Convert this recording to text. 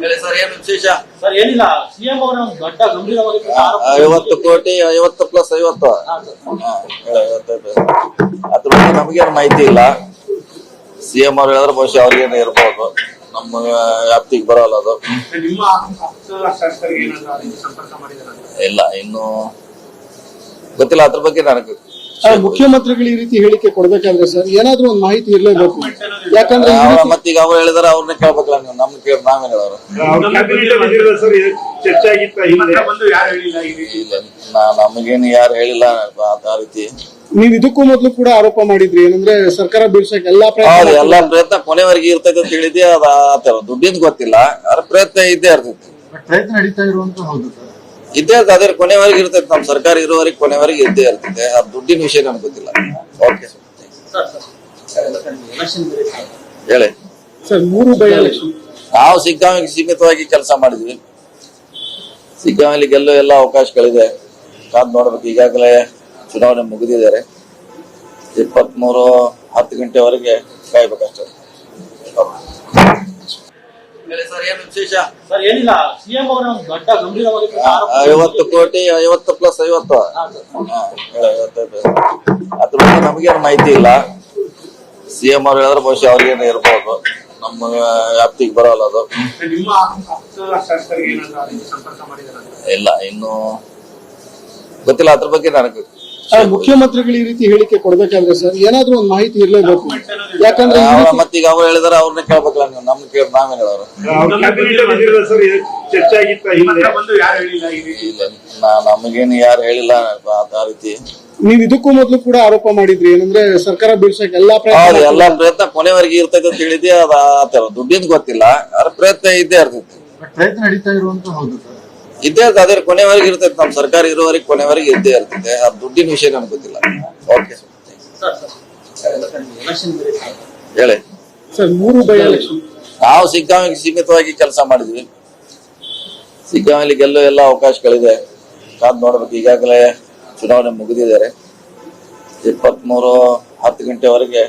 ಹೇಳಿ ಸರ್ ಏನು ವಿಶೇಷ? ಸರ್ ಏನಿಲ್ಲ ಸಿಎಂ ಅವರ ಒಂದು ದೊಡ್ಡ ಗಂಭೀರವಾಗಿ ಆರೋಪ ಐವತ್ತು ಕೋಟಿ ಐವತ್ತು ಪ್ಲಸ್ ಐವತ್ತು. ಅದ್ರ ಬಗ್ಗೆ ನಮಗೇನು ಮಾಹಿತಿ ಇಲ್ಲ. ಸಿಎಂ ಅವ್ರು ಹೇಳಿದ್ರೆ ಬಹುಶಃ ಅವ್ರಿಗೇನು ಇರ್ಬೋದು. ನಮ್ಮ ವ್ಯಾಪ್ತಿಗೆ ಬರೋಲ್ಲ ಅದು. ಇಲ್ಲ ಇನ್ನು ಗೊತ್ತಿಲ್ಲ. ಅದ್ರ ಬಗ್ಗೆ ನನಗೆ ಮುಖ್ಯಮಂತ್ರಿಗಳು ಈ ರೀತಿ ಹೇಳಿಕೆ ಕೊಡ್ಬೇಕಾದ್ರೆ ಸರ್ ಏನಾದ್ರೂ ಒಂದು ಮಾಹಿತಿ ಇರಲೇಬೇಕು. ಯಾಕಂದ್ರೆ ಮತ್ತೆ ಅವ್ರ ರೀತಿ- ಮತ್ತೀಗ ಅವ್ರು ಹೇಳಿದಾರೆ ಅವ್ರನ್ನ ಕೇಳ್ಬೇಕಲ್ಲ ನೀವು ನಮ್ಗೆ ಕೇಳಿ ನಾವೇನ್ ಹೇಳೋರು? ಸರ್ ಚರ್ಚೆ ಆಗಿತ್ತ ಹಿಂದೆ? ಬಂದು ಯಾರು ಹೇಳಿಲ್ಲ ಈ ರೀತಿ? ಇಲ್ಲ ನಾ- ನಮಗೇನು ಯಾರು ಹೇಳಿಲ್ಲ ಆ- ರೀತಿ. ನೀವ್ ಇದಕ್ಕೂ ಮೊದಲು ಕೂಡ ಆರೋಪ ಮಾಡಿದ್ರಿ ಏನಂದ್ರೆ ಸರ್ಕಾರ ಬೀಳ್ಸಕ್ ಎಲ್ಲಾ ಹೌದು ಪ್ರಯತ್ನ ಎಲ್ಲಾ ಪ್ರಯತ್ನ ಕೊನೆವರೆಗೆ ಇರ್ತೈತೆ ಅಂತ ಹೇಳಿದ್ದೆ ಅದ ಆತರ ದುಡ್ಡಿಂದ ಗೊತ್ತಿಲ್ಲ ಅದ್ರ ಪ್ರಯತ್ನ ಇದ್ದೇ ಇರ್ತೈತಿ. ಪ್ರಯತ್ನ ನಡೀತಾ ಇರುವಂತ ಹೌದು ಸರ್. ಇದ್ದೇ ಇರ್ತದೆ ಅದೇ ಕೊನೆವರೆಗೆ ಇರ್ತೈತೆ ನಮ್ ಸರ್ಕಾರ ಇರುವವರೆಗೆ ಕೊನೆವರೆಗೆ ಇದ್ದೇ ಇರ್ತೈತೆ. ಆ ದುಡ್ಡಿನ ವಿಷಯ ನಮ್ಗೆ ಗೊತ್ತಿಲ್ಲ. ಓಕೆ ಸರ್ ಸರ್ ಎಲೆಕ್ಷನ್ ಬೇರೆ ಸರ್. ಹೇಳಿ. ನಾವು ಸಿಗ್ಗಾಮಿಗೆ ಸೀಮಿತವಾಗಿ ಕೆಲಸ ಮಾಡಿದ್ವಿ. ಸಿಗ್ಗಾಮಲ್ಲಿ ಗೆಲ್ಲೋ ಎಲ್ಲ ಅವಕಾಶಗಳಿದೆ. ಕಾದ್ ನೋಡ್ಬೇಕು ಈಗಾಗಲೇ ಚುನಾವಣೆ ಮುಗಿದಿದ್ದಾರೆ. ಇಪ್ಪತ್ಮೂರು ಹತ್ತು ಗಂಟೆವರೆಗೆ ಕಾಯ್ಬೇಕಷ್ಟೇ. ಹೇಳಿ ಸರ್ ಏನು ವಿಶೇಷ? ಸರ್ ಏನಿಲ್ಲ ಸಿಎಂ ಅವರ ಒಂದು ದೊಡ್ಡ ಗಂಭೀರವಾಗಿ ಆರೋಪ ಐವತ್ತು ಕೋಟಿ ಐವತ್ತು ಪ್ಲಸ್ ಐವತ್ತು. ಹಾ, ಸರ್. ಹಾ, ಹೇಳು, ಐವತ್ತೈದು. ಅದ್ರ ಬಗ್ಗೆ ನಮಗೇನು ಮಾಹಿತಿ ಇಲ್ಲ. ಸಿಎಂ ಅವ್ರು ಹೇಳಿದ್ರೆ ಬಹುಶಃ ಅವ್ರಿಗೇನು ಇರ್ಬೋದು. ನಮ್ಮ ವ್ಯಾಪ್ತಿಗೆ ಬರೋಲ್ಲ ಅದು. ಇಲ್ಲ ಇನ್ನು ಗೊತ್ತಿಲ್ಲ ಅದ್ರ ಬಗ್ಗೆ ನನಗೆ ಮುಖ್ಯಮಂತ್ರಿಗಳು ಈ ರೀತಿ ಹೇಳಿಕೆ ಕೊಡ್ಬೇಕಾದ್ರೆ ಸರ್ ಏನಾದ್ರೂ ಒಂದು ಮಾಹಿತಿ ಇರಲೇಬೇಕು. ಯಾಕಂದ್ರೆ ಮತ್ತೀಗ ಅವ್ರು ಹೇಳಿದಾರೆ ಅವ್ರನ್ನ ಕೇಳ್ಬೇಕಲ್ಲ ನೀವು ನಮ್ಗೆ ಕೇಳಿ ನಾವೇನ್ ಹೇಳೋರು? ಕ್ಯಾಬಿನೆಟ್ ಸರ್ ಚರ್ಚೆ ಆಗಿತ್ತ ಹಿಂದೆ? ಬಂದು ಯಾರು ಹೇಳಿಲ್ಲ ಈ ರೀತಿ? ಇಲ್ಲ ನಾ- ನಮಗೇನು ಯಾರು ಹೇಳಿಲ್ಲ ಆ- ಆ ರೀತಿ. ನೀವ್ ಇದಕ್ಕೂ ಮೊದಲು ಕೂಡ ಆರೋಪ ಮಾಡಿದ್ರಿ ಏನಂದ್ರೆ ಸರ್ಕಾರ ಬೀಳ್ಸಕ್ ಎಲ್ಲಾ ಹೌದು ಪ್ರಯತ್ನ ಎಲ್ಲಾ ಪ್ರಯತ್ನ ಕೊನೆವರೆಗೆ ಇರ್ತೈತೆ ಅಂತ ಹೇಳಿದ್ದೆ ಅದ ಆತರ ದುಡ್ಡಿಂದ ಗೊತ್ತಿಲ್ಲ ಅದ್ರ ಪ್ರಯತ್ನ ಇದ್ದೇ ಇರ್ತೈತಿ. ಪ್ರಯತ್ನ ನಡೀತಾ ಇರುವಂತ ಹೌದು ಸರ್. ಇದ್ದೇ ಇರ್ತದೆ ಅದ್ರ ಕೊನೆವರೆಗೆ ಇರ್ತೈತೆ ನಮ್ ಸರ್ಕಾರ ಇರುವವರೆಗೆ ಕೊನೆವರೆಗೆ ಇದ್ದೇ ಇರ್ತೈತೆ ಆ ದುಡ್ಡಿನ ವಿಷಯ ನನಗೆ ಗೊತ್ತಿಲ್ಲ. ಓಕೆ ಸರ್ ಸರ್ ಎಲೆಕ್ಷನ್ ಬೇರೆ ಸರ್. ಹೇಳಿ. ಸರ್ ಮೂರು ಬೈ ಎಲೆಕ್ಷನ್ ನಾವು ಸಿಗ್ಗಾಂವಿಗೆ ಸೀಮಿತವಾಗಿ ಕೆಲಸ ಮಾಡಿದ್ವಿ. ಸಿಗ್ಗಾಂವಲ್ಲಿ ಗೆಲ್ಲೋ ಎಲ್ಲ ಅವಕಾಶಗಳಿದೆ. ಕಾದ್ ನೋಡ್ಬೇಕು ಈಗಾಗಲೇ ಚುನಾವಣೆ ಮುಗಿದಿದ್ದಾರೆ ಇಪ್ಪತ್ಮೂರು ಹತ್ತು ಗಂಟೆವರೆಗೆ